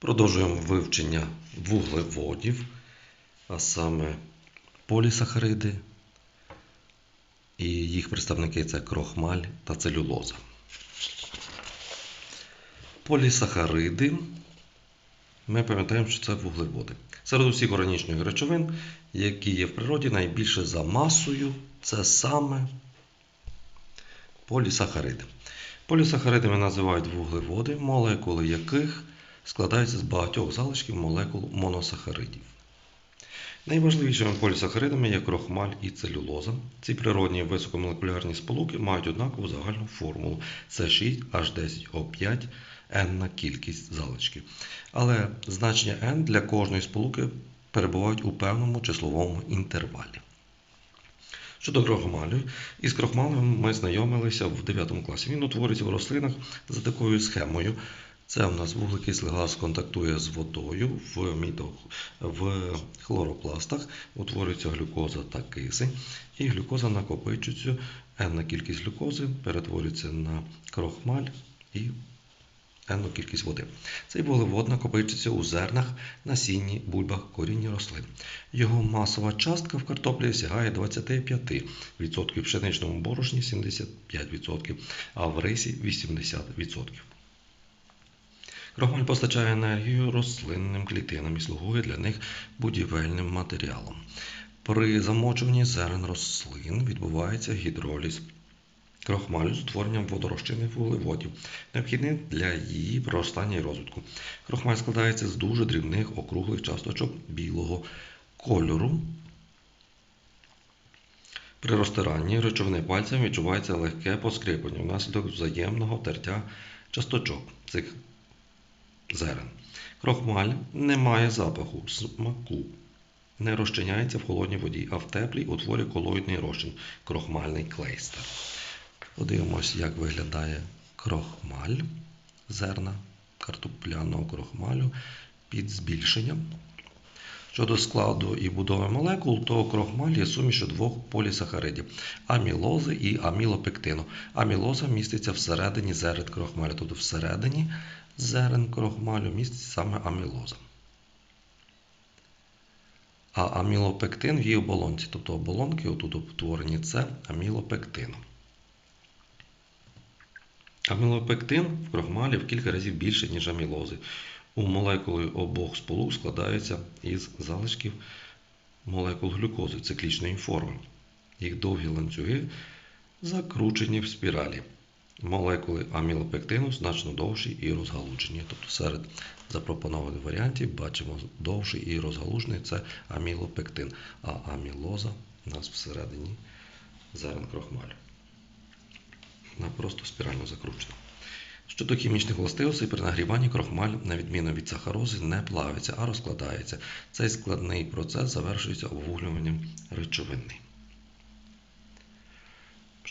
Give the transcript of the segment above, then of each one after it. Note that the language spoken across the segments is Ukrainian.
Продовжуємо вивчення вуглеводів, а саме полісахариди, і їх представники це крохмаль та целюлоза. Полісахариди. Ми пам'ятаємо, що це вуглеводи. Серед усіх органічних речовин, які є в природі, найбільше за масою, це саме полісахариди. Полісахаридами називають вуглеводи, молекули яких складаються з багатьох залишків молекул моносахаридів. Найважливішими полісахаридами є крохмаль і целюлоза. Ці природні високомолекулярні сполуки мають однакову загальну формулу це 6 h 10 o 5 n кількість залишків. Але значення n для кожної сполуки перебувають у певному числовому інтервалі. Щодо крохмалю, із крохмалем ми знайомилися в 9 класі. Він утворюється в рослинах за такою схемою. Це у нас вуглекислий газ контактує з водою в, мідо, в хлоропластах, утворюється глюкоза та кисень, і глюкоза накопичується, енна кількість глюкози перетворюється на крохмаль і енну кількість води. Цей вуглевод накопичується у зернах, насінні, бульбах, корінні рослин. Його масова частка в картоплі сягає 25%, в пшеничному борошні 75%, а в рисі 80%. Крохмаль постачає енергію рослинним клітинам і слугує для них будівельним матеріалом. При замочуванні зерен рослин відбувається гідроліз крохмалю з утворенням водорозчинних вуглеводів, необхідних для її проростання і розвитку. Крохмаль складається з дуже дрібних округлих часточок білого кольору. При розтиранні речовини пальцем відчувається легке поскрипання внаслідок взаємного тертя часточок цих зерен. Крохмаль не має запаху, смаку, не розчиняється в холодній воді, а в теплій утворює колоїдний розчин крохмальний клейстер. Подивимось, як виглядає крохмаль зерна картопляного крохмалю під збільшенням. Щодо складу і будови молекул, то крохмаль є сумішю двох полісахаридів амілози і амілопектину. Амілоза міститься всередині зерен крохмалю, тобто всередині зерен крохмалю міститься саме амілоза. А амілопектин в її оболонці, тобто оболонки отут утворені це амілопектином. Амілопектин в крохмалі в кілька разів більше, ніж амілози. У молекули обох сполук складаються із залишків молекул глюкози циклічної форми. Їх довгі ланцюги закручені в спіралі. Молекули амілопектину значно довші і розгалужені. Тобто серед запропонованих варіантів бачимо довший і розгалужений це амілопектин, а амілоза у нас всередині зерен крохмалю. Вона просто спірально закручена. Щодо хімічних властивостей, при нагріванні крохмаль, на відміну від сахарози, не плавиться, а розкладається. Цей складний процес завершується обвуглюванням речовини.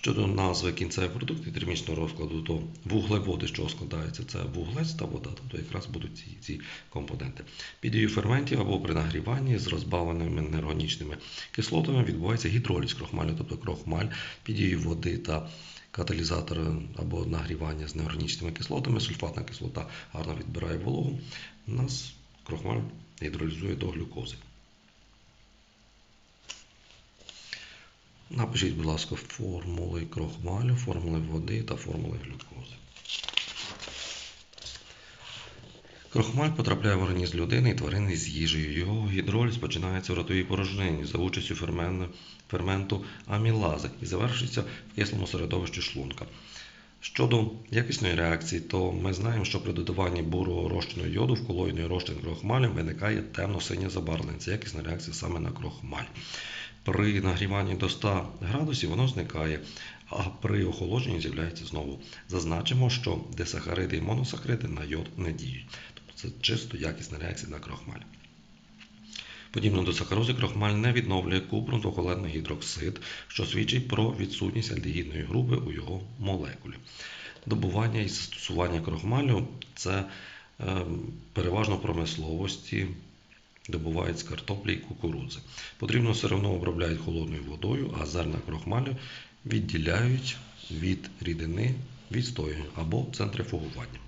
Щодо назви кінцевих продуктів термічного розкладу, то вуглеводи, що складаються, це вуглець та вода, тобто якраз будуть ці, ці компоненти. Під дією ферментів або при нагріванні з розбавленими неорганічними кислотами відбувається гідроліз крохмалю, тобто крохмаль під дією води та каталізатора або нагрівання з неорганічними кислотами, сульфатна кислота гарно відбирає вологу, у нас крохмаль гідролізує до глюкози. Напишіть, будь ласка, формули крохмалю, формули води та формули глюкози. Крохмаль потрапляє в організм людини і тварини з їжею. Його гідроліз починається в ротовій порожнині за участю ферменту амілази і завершується в кислому середовищі шлунка. Щодо якісної реакції, то ми знаємо, що при додаванні бурого розчину йоду в колоїдний розчин крохмалю виникає темно-синє забарвлення. Це якісна реакція саме на крохмаль. При нагріванні до 100 градусів воно зникає, а при охолодженні з'являється знову. Зазначимо, що десахариди і моносахариди на йод не діють. Тобто це чисто якісна реакція на крохмаль. Подібно до сахарози, крохмаль не відновлює купру двохвалентний гідроксид, що свідчить про відсутність альдегідної групи у його молекулі. Добування і застосування крохмалю це е, переважно в промисловості добувають з картоплі і кукурудзи. Потрібно все одно обробляють холодною водою, а зерна крохмалю відділяють від рідини відстоювання або центрифугування.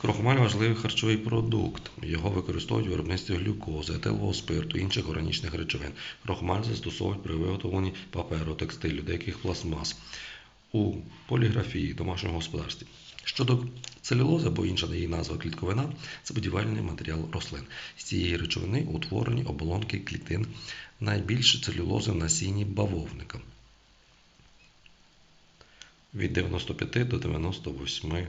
Крохмаль важливий харчовий продукт. Його використовують в виробництві глюкози, етилового спирту, інших органічних речовин. Крохмаль застосовують при виготовленні паперу, текстилю, деяких пластмас у поліграфії, домашньому господарстві. Щодо целюлози, або інша її назва клітковина, це будівельний матеріал рослин. З цієї речовини утворені оболонки клітин, найбільше целюлози в насінні бавовника від 95 до 98%.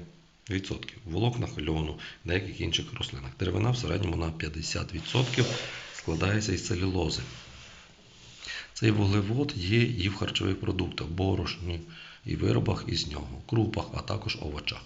Відсотків. Волокнах льону, деяких інших рослинах. Деревина в середньому на 50% складається із целюлози. Цей вуглевод є і в харчових продуктах, борошні і виробах із нього, крупах, а також овочах.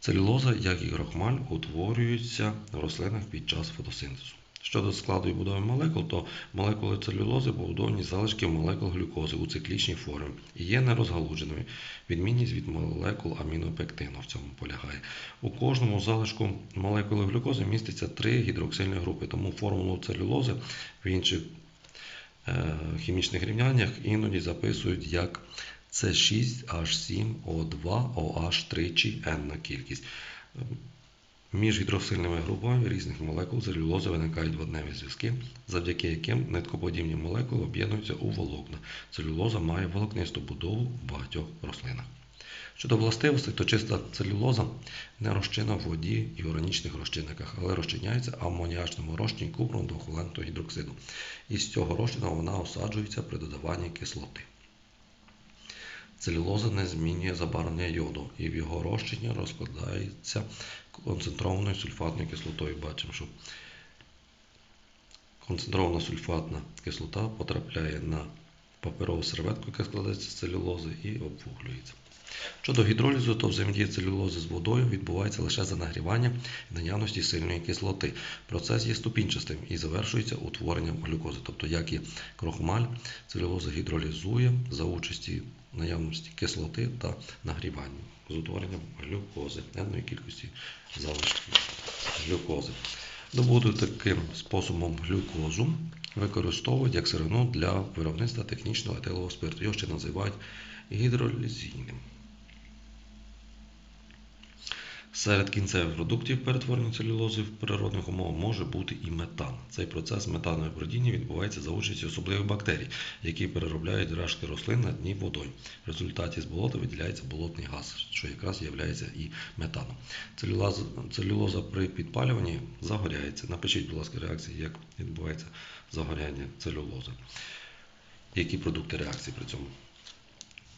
Целюлоза, як і крохмаль, утворюються в рослинах під час фотосинтезу. Щодо складу і будови молекул, то молекули целюлози побудовані з залишків молекул глюкози у циклічній формі і є нерозгалудженими. Відмінність від молекул амінопектину в цьому полягає. У кожному залишку молекули глюкози міститься три гідроксильні групи, тому формулу целюлози в інших е, хімічних рівняннях іноді записують як С6H7O2 OH тричі N на кількість. Між гідроксильними групами різних молекул целюлози виникають водневі зв'язки, завдяки яким ниткоподібні молекули об'єднуються у волокна. Целюлоза має волокнисту будову в багатьох рослинах. Щодо властивостей, то чиста целюлоза не розчинна в воді і органічних розчинниках, але розчиняється амоніачному розчині купрум двохвалентного гідроксиду. І з цього розчина вона осаджується при додаванні кислоти. Целюлоза не змінює забарвлення йоду і в його розчині розкладається концентрованою сульфатною кислотою. Бачимо, що концентрована сульфатна кислота потрапляє на паперову серветку, яка складається з целюлози, і обвуглюється. Щодо гідролізу, то взаємодія целюлози з водою відбувається лише за нагрівання і наявності сильної кислоти. Процес є ступінчастим і завершується утворенням глюкози. Тобто, як і крохмаль, целюлоза гідролізує за участі наявності кислоти та нагрівання з утворенням глюкози, енної кількості залишків глюкози. Добуду таким способом глюкозу використовують як сировину для виробництва технічного етилового спирту. Його ще називають гідролізійним. Серед кінцевих продуктів перетворення целюлози в природних умовах може бути і метан. Цей процес метанового бродіння відбувається за участі особливих бактерій, які переробляють рештки рослин на дні водою. В результаті з болота виділяється болотний газ, що якраз є і метаном. Целюлоза, целюлоза при підпалюванні загоряється. Напишіть, будь ласка, реакції, як відбувається загоряння целюлози. Які продукти реакції при цьому?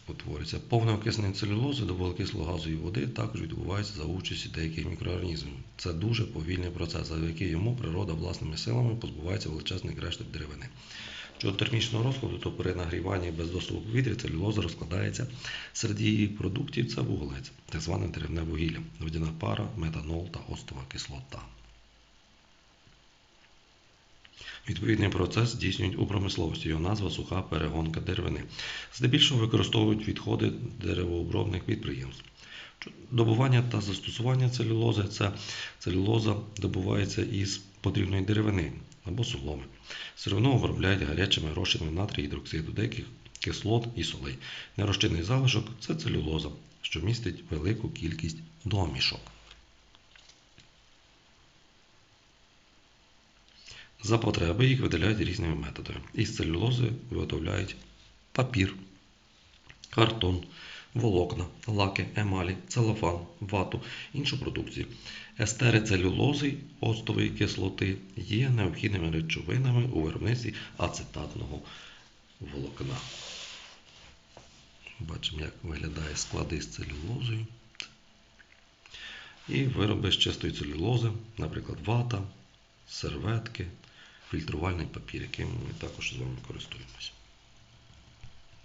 Утворюється. Повне окиснення целюлози до вуглекислого газу і води також відбувається за участі деяких мікроорганізмів. Це дуже повільний процес, завдяки йому природа власними силами позбувається величезних решток деревини. Щодо термічного розкладу, то при нагріванні без доступу повітря целюлоза розкладається серед її продуктів це вуглець, так зване деревне вугілля, водяна пара, метанол та оцтова кислота. Відповідний процес здійснюють у промисловості. Його назва суха перегонка деревини. Здебільшого використовують відходи деревообробних підприємств. Добування та застосування целюлози це целюлоза добувається із потрібної деревини або соломи. Сировину виробляють гарячими розчинами натрію гідроксиду, деяких кислот і солей. Нерозчинний залишок це целюлоза, що містить велику кількість домішок. За потреби їх видаляють різними методами. Із целюлози виготовляють папір, картон, волокна, лаки, емалі, целофан, вату, іншу продукцію. Естери целюлози оцтової кислоти є необхідними речовинами у виробництві ацетатного волокна. Бачимо, як виглядає склади з целюлозою. І вироби з чистої целюлози, наприклад, вата, серветки фільтрувальний папір, яким ми також з вами користуємося.